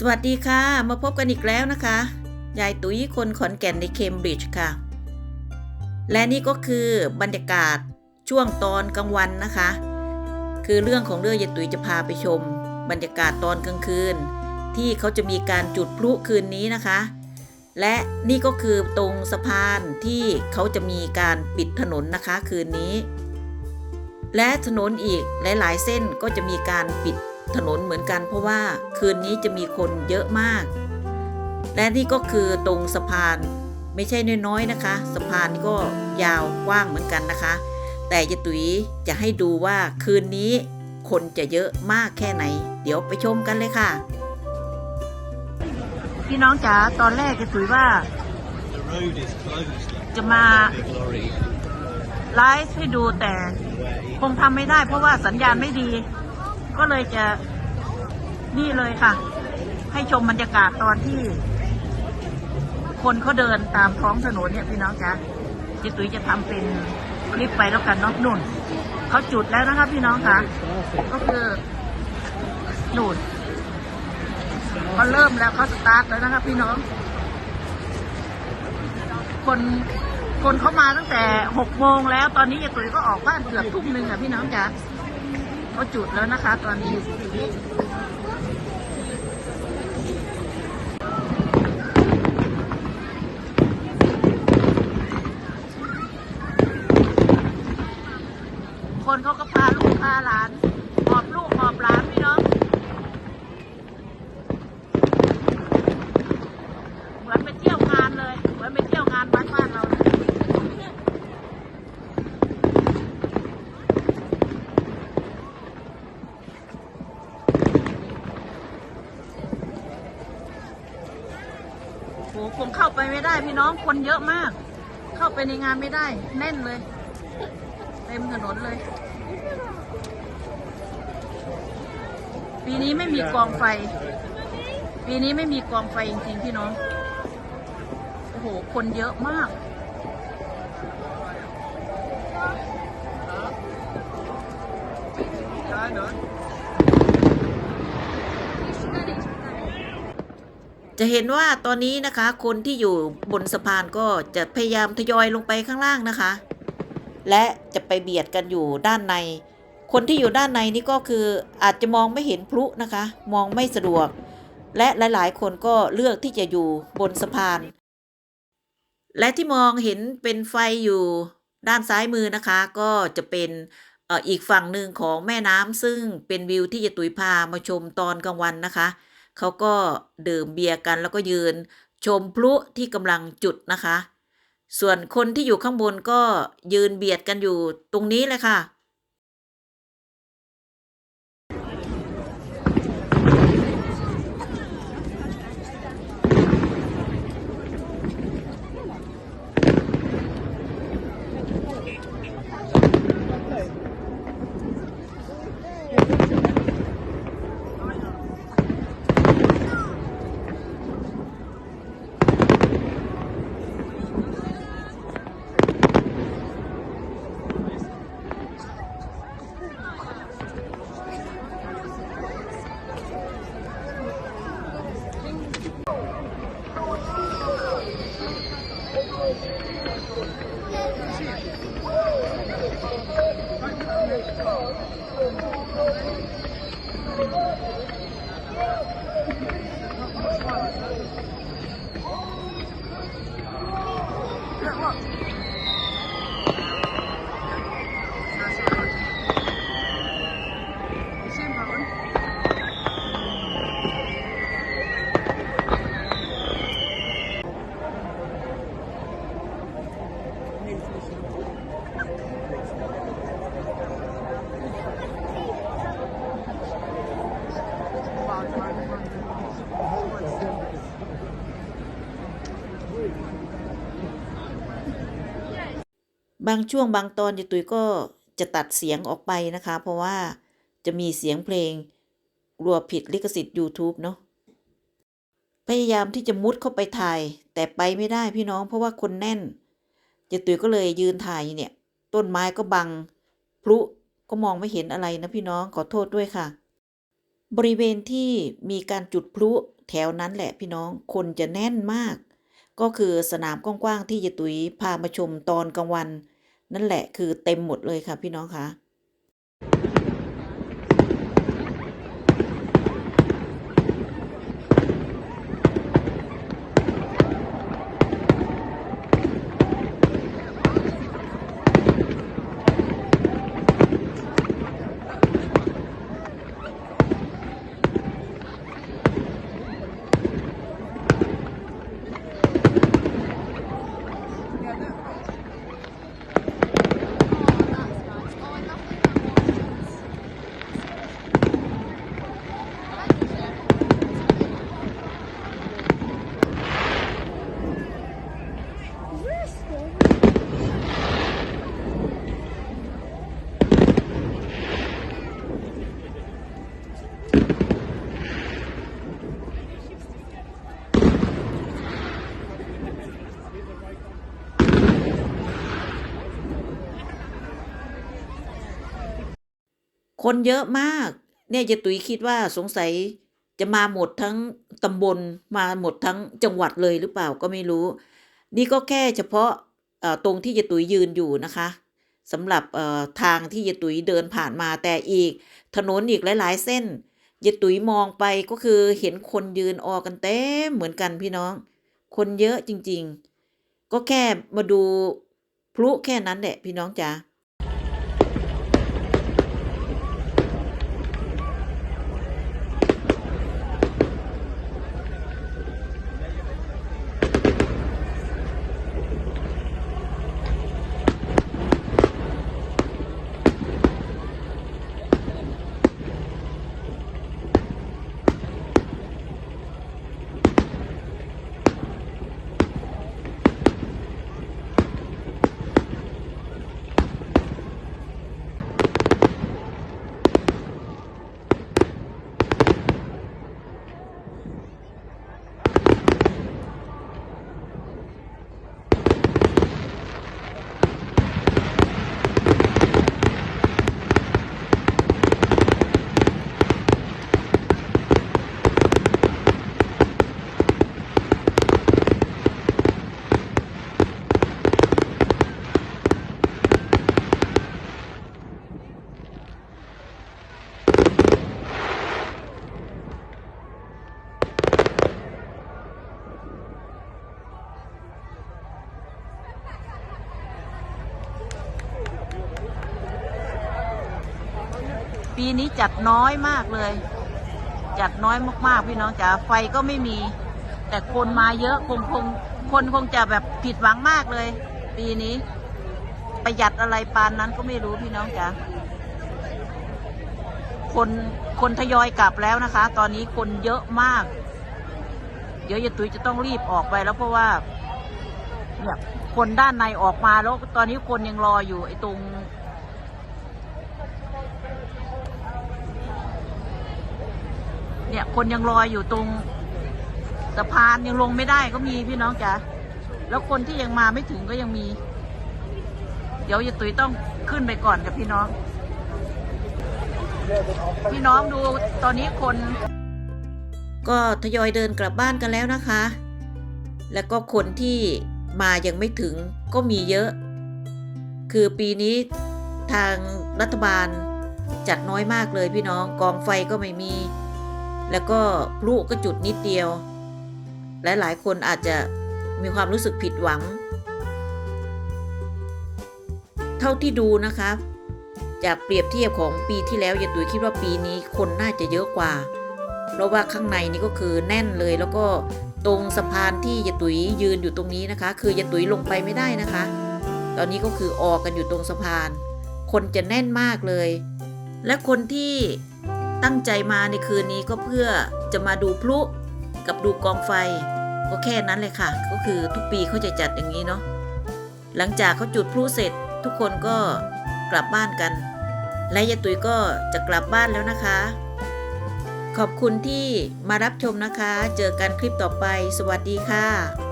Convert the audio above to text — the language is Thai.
สวัสดีค่ะ มาพบกันอีกแล้วนะคะ ยายตุ๋ยคนขอนแก่นในเคมบริดจ์ค่ะ และนี่ก็คือบรรยากาศช่วงตอนกลางวันนะคะ คือเรื่องของเรื่องยายตุ๋ยจะพาไปชม บรรยากาศตอนกลางคืน ที่เขาจะมีการจุดพลุคืนนี้นะคะ และนี่ก็คือตรงสะพานที่เขาจะมีการปิดถนนนะคะคืนนี้ และถนนอีกหลาย ๆ เส้นก็จะมีการปิด ถนนเหมือนกัน เพราะว่าคืนนี้จะมีคนเยอะมาก และนี่ก็คือตรงสะพานไม่ใช่น้อยๆนะคะ สะพานก็ยาวกว้างเหมือนกันนะคะ แต่ยายตุ๋ยจะให้ดูว่าคืนนี้คนจะเยอะมากแค่ไหน เดี๋ยวไปชมกันเลยค่ะ พี่น้องจ๋าตอนแรกยายตุ๋ยว่า จะมาไลฟ์ให้ดูแต่คงทำไม่ได้เพราะว่าสัญญาณไม่ดี ก็เลยจะนี่เลยค่ะ ให้ชมบรรยากาศตอนที่ คนเขาเดินตามท้องถนนเนี่ยพี่น้องจ๊ะจิตุยจะทำเป็นคลิปไปแล้วกันเนาะนุ่นเขาจุดแล้วนะคะพี่น้องค่ะ ก็คือนุ่นเขาเริ่มแล้วเขาสตาร์ทแล้วนะคะพี่น้อง คนคนเขามาตั้งแต่หกโมงแล้วตอนนี้ยายตุ๋ยก็ออกบ้านเกือบทุ่มหนึ่งอะพี่น้องจ๋า เขาจุดแล้วนะคะ ตอนนี้เขาก็พาลูกพาหลานหอบลูกหอบหลานพี่น้อง เหมือนไปเที่ยวงานเลย เหมือนไปเที่ยวงานบ้านบ้านเราเลยโหคงเข้าไปไม่ได้พี่ น้องคนเยอะมาก เข้าไปในงานไม่ได้ แน่นเลย เต็มถนนเลย ปีนี้ไม่มีกองไฟ ปีนี้ไม่มีกองไฟจริงๆพี่น้อง โอ้โห คนเยอะมาก จะเห็นว่าตอนนี้นะคะคนที่อยู่บนสะพานก็จะพยายามทยอยลงไปข้างล่างนะคะ และจะไปเบียดกันอยู่ด้านใน คนที่อยู่ด้านในนี่ก็คืออาจจะมองไม่เห็นพลุนะคะ มองไม่สะดวก และหลายๆ คนก็เลือกที่จะอยู่บนสะพาน และที่มองเห็นเป็นไฟอยู่ด้านซ้ายมือนะคะ ก็จะเป็นอีกฝั่งหนึ่งของแม่น้ำซึ่งเป็นวิวที่จะตุยพามาชมตอนกลางวันนะคะ เขาก็ดื่มเบียร์กันแล้วก็ยืน ชมพลุที่กำลังจุดนะคะ ส่วนคนที่อยู่ข้างบนก็ยืนเบียดกันอยู่ตรงนี้เลยค่ะ บางช่วงบางตอนยายตุยก็จะตัดเสียงออกไปนะคะ เพราะว่าจะมีเสียงเพลงกลัวผิดลิขสิทธิ์ YouTube เนาะพยายามที่จะมุดเข้าไปถ่าย แต่ไปไม่ได้พี่น้องเพราะว่าคนแน่นยายตุยก็เลยยืนถ่ายเนี่ย ต้นไม้ก็บัง พลุก็มองไม่เห็นอะไรนะพี่น้องขอโทษด้วยค่ะ บริเวณที่มีการจุดพลุแถวนั้นแหละพี่น้องคนจะแน่นมาก ก็คือสนามกว้างๆที่ยายตุ๋ยพามาชมตอนกลางวัน นั่นแหละคือเต็มหมดเลยค่ะพี่น้องคะ คนเยอะมาก เนี่ยยายตุ๋ยคิดว่าสงสัยจะมาหมดทั้งตำบลมาหมดทั้งจังหวัดเลยหรือเปล่าก็ไม่รู้ นี่ก็แค่เฉพาะตรงที่ยายตุ๋ยยืนอยู่นะคะสำหรับทางที่ยายตุ๋ยเดินผ่านมาแต่อีก ถนนอีกหลาย ๆ เส้นยายตุ๋ยมองไปก็คือเห็นคนยืนออกกันเต็มเหมือนกันพี่น้อง คนเยอะจริง ๆ ก็แค่มาดูพลุแค่นั้นแหละพี่น้องจ๋า นี้จัดน้อยมากเลย จัดน้อยมากๆพี่น้องจ๋าไฟก็ไม่มี แต่คนมาเยอะคงคงคนคงจะแบบผิดหวังมากเลย ปีนี้ ประหยัดอะไรปานนั้นก็ไม่รู้พี่น้องจ๋าคนคนทยอยกลับแล้วนะคะ ตอนนี้คนเยอะมาก เดี๋ยวยาตุยจะต้องรีบออกไปแล้วเพราะว่าเนี่ยคนด้านในออกมาแล้วตอนนี้คนยังรออยู่ไอ้ตรง เนี่ย คนยังรอยอยู่ตรงสะพานยังลงไม่ได้ก็มีพี่น้องจ๋าแล้วคนที่ยังมาไม่ถึงก็ยังมี เดี๋ยวยายตุ๋ยต้องขึ้นไปก่อนกับพี่น้อง พี่น้องดูตอนนี้คน ก็ทยอยเดินกลับบ้านกันแล้วนะคะ แล้วก็คนที่มายังไม่ถึงก็มีเยอะ คือปีนี้ทางรัฐบาลจัดน้อยมากเลยพี่น้องกองไฟก็ไม่มี แล้วก็พลุก็จุดนิดเดียวและหลายคนอาจจะมีความรู้สึกผิดหวัง เท่าที่ดูนะคะจากเปรียบเทียบของปีที่แล้วยายตุ๋ยคิดว่าปีนี้คนน่าจะเยอะกว่า เพราะว่าข้างในนี่ก็คือแน่นเลยแล้วก็ตรงสะพานที่ยายตุ๋ยยืนอยู่ตรงนี้นะคะ คือยายตุ๋ยลงไปไม่ได้นะคะ ตอนนี้ก็คือออกกันอยู่ตรงสะพาน คนจะแน่นมากเลย และคนที่ ตั้งใจมาในคืนนี้ก็เพื่อจะมาดูพลุกับดูกองไฟ ก็แค่นั้นเลยค่ะ ก็คือทุกปีเขาจะจัดอย่างนี้เนาะหลังจากเขาจุดพลุเสร็จ ทุกคนก็กลับบ้านกัน และยายตุ๋ยก็จะกลับบ้านแล้วนะคะ ขอบคุณที่มารับชมนะคะ เจอกันคลิปต่อไป สวัสดีค่ะ